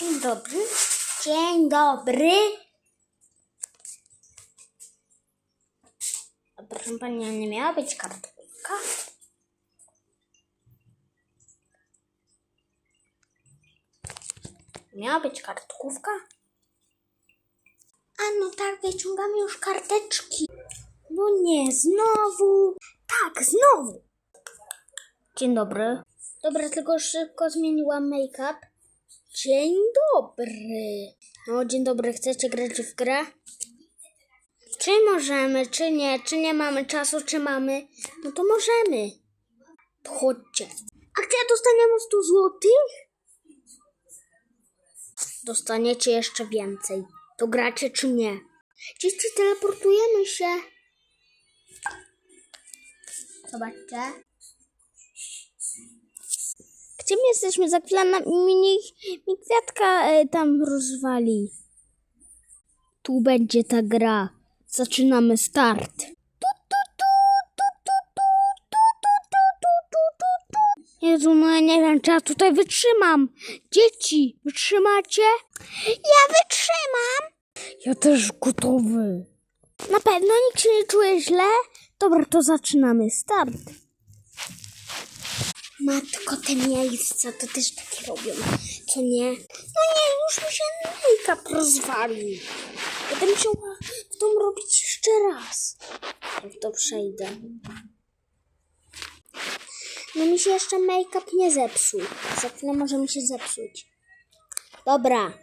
Dzień dobry. Dzień dobry. A Proszę pani, nie miała być kartkówka? Miała być kartkówka? A no tak, wyciągamy już karteczki. No nie, znowu. Tak, znowu. Dzień dobry. Dobra, tylko szybko zmieniłam make-up. Dzień dobry. No, dzień dobry, chcecie grać w grę? Czy możemy, czy nie, czy nie mamy czasu, czy mamy? No to możemy. Chodźcie. A gdzie dostaniemy 100 złotych? Dostaniecie jeszcze więcej. To gracie, czy nie? Dzieci, teleportujemy się. Zobaczcie gdzie my jesteśmy? Za chwilę na, mi, mi kwiatka tam rozwali. Tu będzie ta gra. Zaczynamy start. Jezu, no ja nie wiem, czy ja tutaj wytrzymam. Dzieci, wytrzymacie? Ja wytrzymam. Ja też gotowy. Na pewno nikt się nie czuje źle? Dobra, to zaczynamy start. Matko, te miejsca to też takie robią, co nie? No nie, już mi się make-up rozwalił. Będę musiała w tym robić jeszcze raz. Jak to przejdę. No mi się jeszcze make-up nie zepsuł. Za chwilę może mi się zepsuć. Dobra.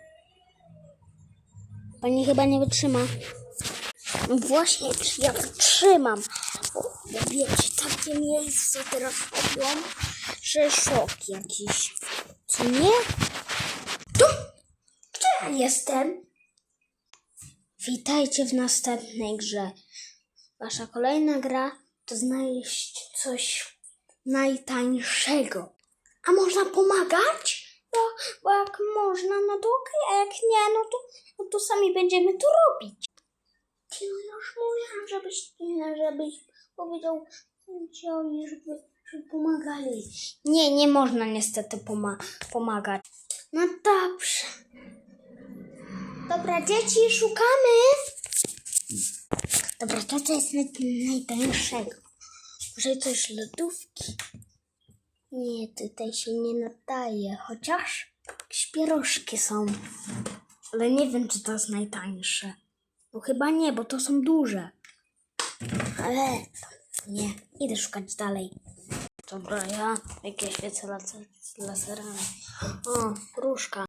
Pani chyba nie wytrzyma. No właśnie, ja wytrzymam. Bo, wiecie, takie miejsca teraz robią, że szok jakiś. Co nie? Tu! Gdzie ja jestem? Witajcie w następnej grze. Wasza kolejna gra to znaleźć coś najtańszego. A można pomagać? Bo, bo jak można, no to okej, a jak nie, no to, no to sami będziemy to robić. Ty, no już mówiłam, żebyś, żebyś powiedział żeby pomagali. Nie, nie można niestety poma- pomagać. No dobrze. Dobra, dzieci, szukamy. Dobra, to co jest naj- najtańszego? Może coś lodówki? Nie, tutaj się nie nadaje, chociaż jakieś pierożki są. Ale nie wiem, czy to jest najtańsze. No chyba nie, bo to są duże. Ale nie, idę szukać dalej. Dobra, ja jakieś wiece laser- laserami. O, gruszka.